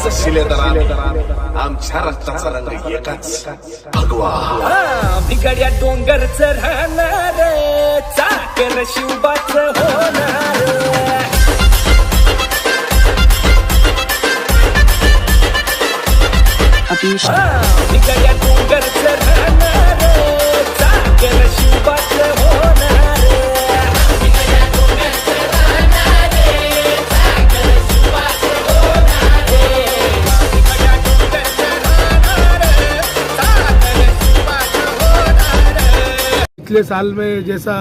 याच शिलेदारात आमच्या रक्ताचा रंग एकाच भगवा बिगड्या डोंगरच राहणार चाकर शिवबाच होणार बिगड्या डोंगरच राहणार पिछले साल में जैसा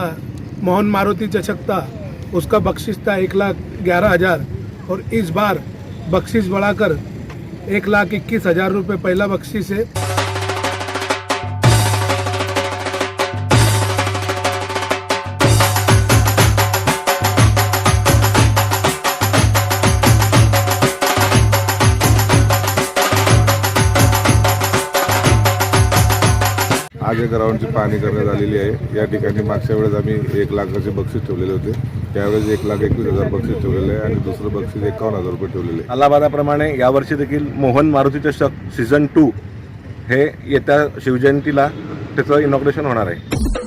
मोहन मारुति चषक था उसका बख्शिश था एक लाख ग्यारह हज़ार। और इस बार बख्शिश बढ़ाकर एक लाख इक्कीस हज़ार रुपये, पहला बख्शिश है। आज ग्राउंडची पाहणी करण्यात आलेली आहे. या ठिकाणी मागच्या वेळेस आम्ही एक लाखाचे बक्षीस ठेवलेले होते. त्यावेळेस एक लाख एकवीस हजार बक्षीस ठेवलेले आहे आणि दुसरं बक्षीस एकावन्न हजार रुपये ठेवलेले आहे. अलाहाबादाप्रमाणे यावर्षी देखील मोहन मारुतीचे शक सीझन टू हे येत्या शिवजयंतीला त्याचं इनॉग्रेशन होणार आहे.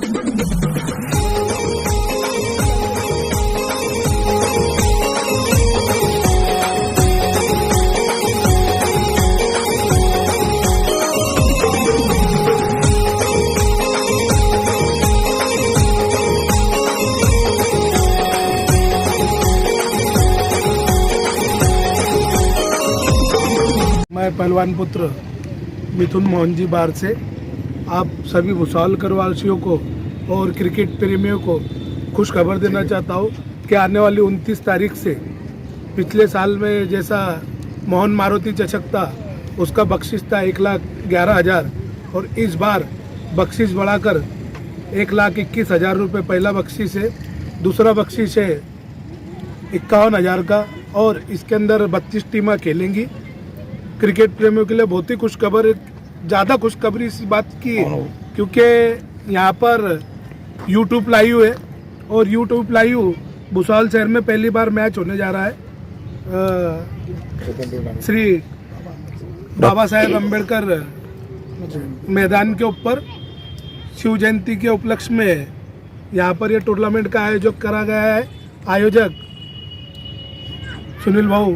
पहलवान पुत्र मिथुन मोहन जी बार से आप सभी भूसावलकर वासियों को और क्रिकेट प्रेमियों को खुश खबर देना चाहता हूँ कि आने वाली 29 तारीख से पिछले साल में जैसा मोहन मारुति चषक था उसका बख्शिश था एक लाख ग्यारह हज़ार और इस बार बख्शिश बढ़ाकर एक लाख इक्कीस हज़ार रुपये। पहला बख्शिश है दूसरा बख्शिश है इक्यावन हज़ार का और इसके अंदर बत्तीस टीमें खेलेंगी। क्रिकेट प्रेमियों के लिए बहुत ही खुशखबर ज़्यादा खुशखबरी इस बात की है क्योंकि यहाँ पर यूट्यूब लाइव है और यूट्यूब लाइव भूसावल शहर में पहली बार मैच होने जा रहा है। श्री बाबा साहेब अंबेडकर मैदान के ऊपर शिव जयंती के उपलक्ष्य में यहाँ पर यह टूर्नामेंट का आयोजक करा गया है आयोजक सुनील भाऊ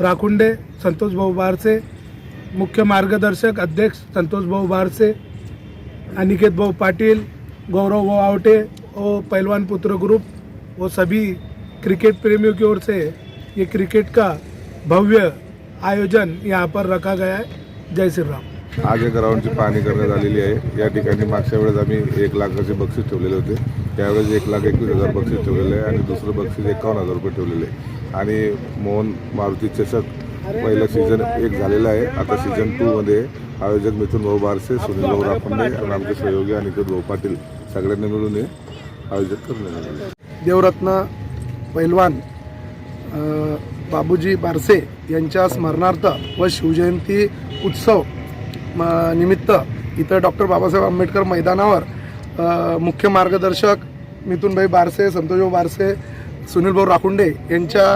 राखुंडे। संतोषभाऊ बारसे मुख्य मार्गदर्शक अध्यक्ष संतोषभाऊ बारसे अनिकेत भाऊ पाटील गौरव भाऊ आवटे और पहलवान पुत्र ग्रुप वो सभी क्रिकेट प्रेमियों की ओर से ये क्रिकेट का भव्य आयोजन यहाँ पर रखा गया है। जय श्री राम। आज या ग्राउंडची पाहणी करण्यात आलेली आहे. या ठिकाणी मागच्या वेळेस आम्ही एक लाखाचे बक्षीस ठेवलेले होते. त्यावेळेस एक लाख एकवीस हजार बक्षीस ठेवलेले आहे आणि दुसरं बक्षीस एकावन्न हजार रुपये ठेवलेले आहे. आणि मोहन मारुती चषक पहिलं सीझन एक झालेलं आहे. आता सीझन टूमध्ये आयोजक मिथुन भाऊ बारसे सुनील भाऊ राखुंडे आणि आमचे सहयोगी अनिकेत भाऊ पाटील सगळ्यांनी मिळून हे आयोजक करण्यात आहे. देवरत्न पैलवान बाबूजी बारसे यांच्या स्मरणार्थ व शिवजयंती उत्सव म, निमित्त इथं डॉक्टर बाबासाहेब आंबेडकर मैदानावर मुख्य मार्गदर्शक मिथुनभाई बारसे संतोषभाऊ बारसे सुनील भाऊ राखुंडे यांच्या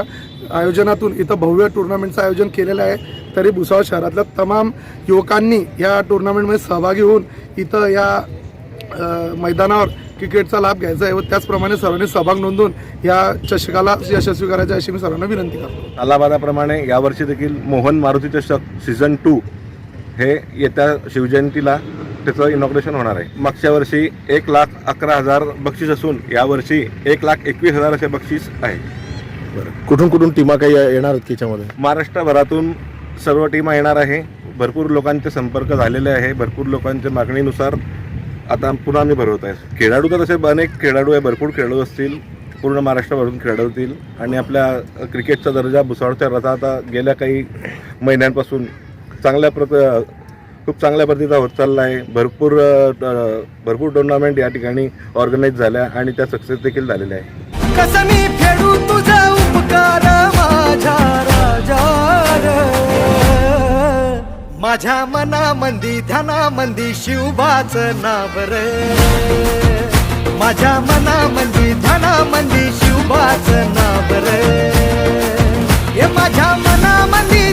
आयोजनातून इथं भव्य टुर्नामेंटचं आयोजन केलेलं आहे. तरी भुसावळ शहरातल्या तमाम युवकांनी या टुर्नामेंटमध्ये सहभागी होऊन इथं या मैदानावर क्रिकेटचा लाभ घ्यायचा आहे व त्याचप्रमाणे सर्वांनी सहभाग नोंदवून या चषकाला यशस्वी करायचं अशी मी सर्वांना विनंती करतो. अलाहाबादाप्रमाणे यावर्षी देखील मोहन मारुती चषक सीझन टू हे येत्या शिवजयंतीला त्याचं इनॉग्रेशन होणार आहे. मागच्या वर्षी एक लाख अकरा हजार बक्षीस असून यावर्षी एक लाख एकवीस हजार असे बक्षीस आहे. कुठून कुठून टीमा काही येणार आहेत त्याच्यामध्ये महाराष्ट्रभरातून सर्व टीमा येणार आहे. भरपूर लोकांचे संपर्क झालेले आहे. भरपूर लोकांच्या मागणीनुसार आता पुन्हा आम्ही भरवत आहे. खेळाडू तर तसे अनेक खेळाडू आहे. भरपूर खेळाडू असतील. पूर्ण महाराष्ट्राभरून खेळाडू असतील. आणि आपल्या क्रिकेटचा दर्जा भुसावळच्या रथा आता गेल्या काही महिन्यांपासून चांगल्या प्रत खूप चांगल्या पद्धतीचा होत चालला आहे भरपूर भरपूर टुर्नामेंट या ठिकाणी ऑर्गनाईज झाल्या आणि त्या सक्सेस देखील झालेल्या आहे कसं मी ध्यानामंदी शिवबाच नाव माझ्या माझ्या मनामंदी ध्यानामंदी शिवबाच नाव रे. माझ्या मनामंदी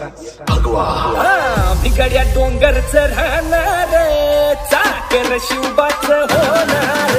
भगवा भिगड्या डोंगरच राहणार चाकर शिवबाच होणार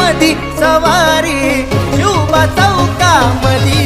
मधी सवारी शिवबा चौकामधी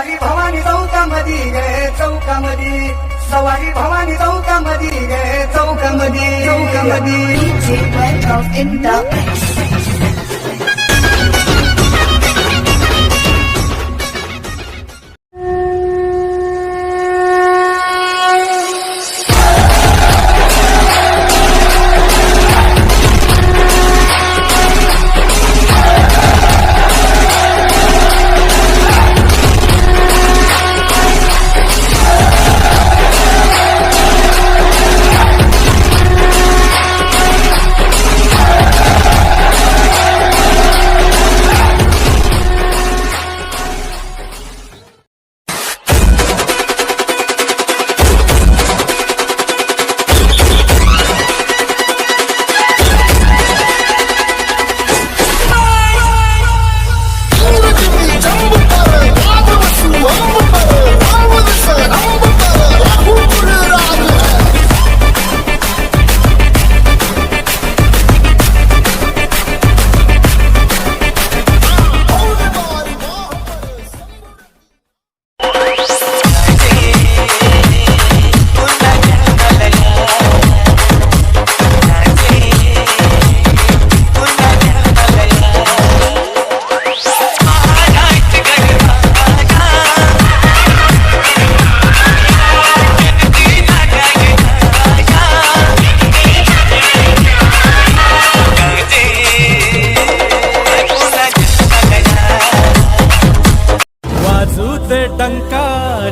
सवारी भवानी चौकामधी गे चौकामधी. सवारी भवानी चौकामधी गे चौकामधी. चौकामधी.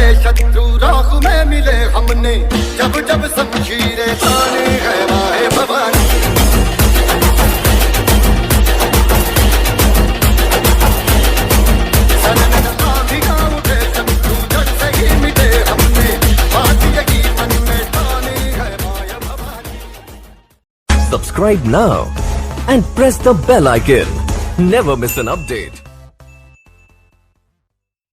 जले शत्रु राहु में मिले हमने जब जब शमशीरें ताने है माहे Bhavani Subscribe now and press the bell icon. Never miss an update.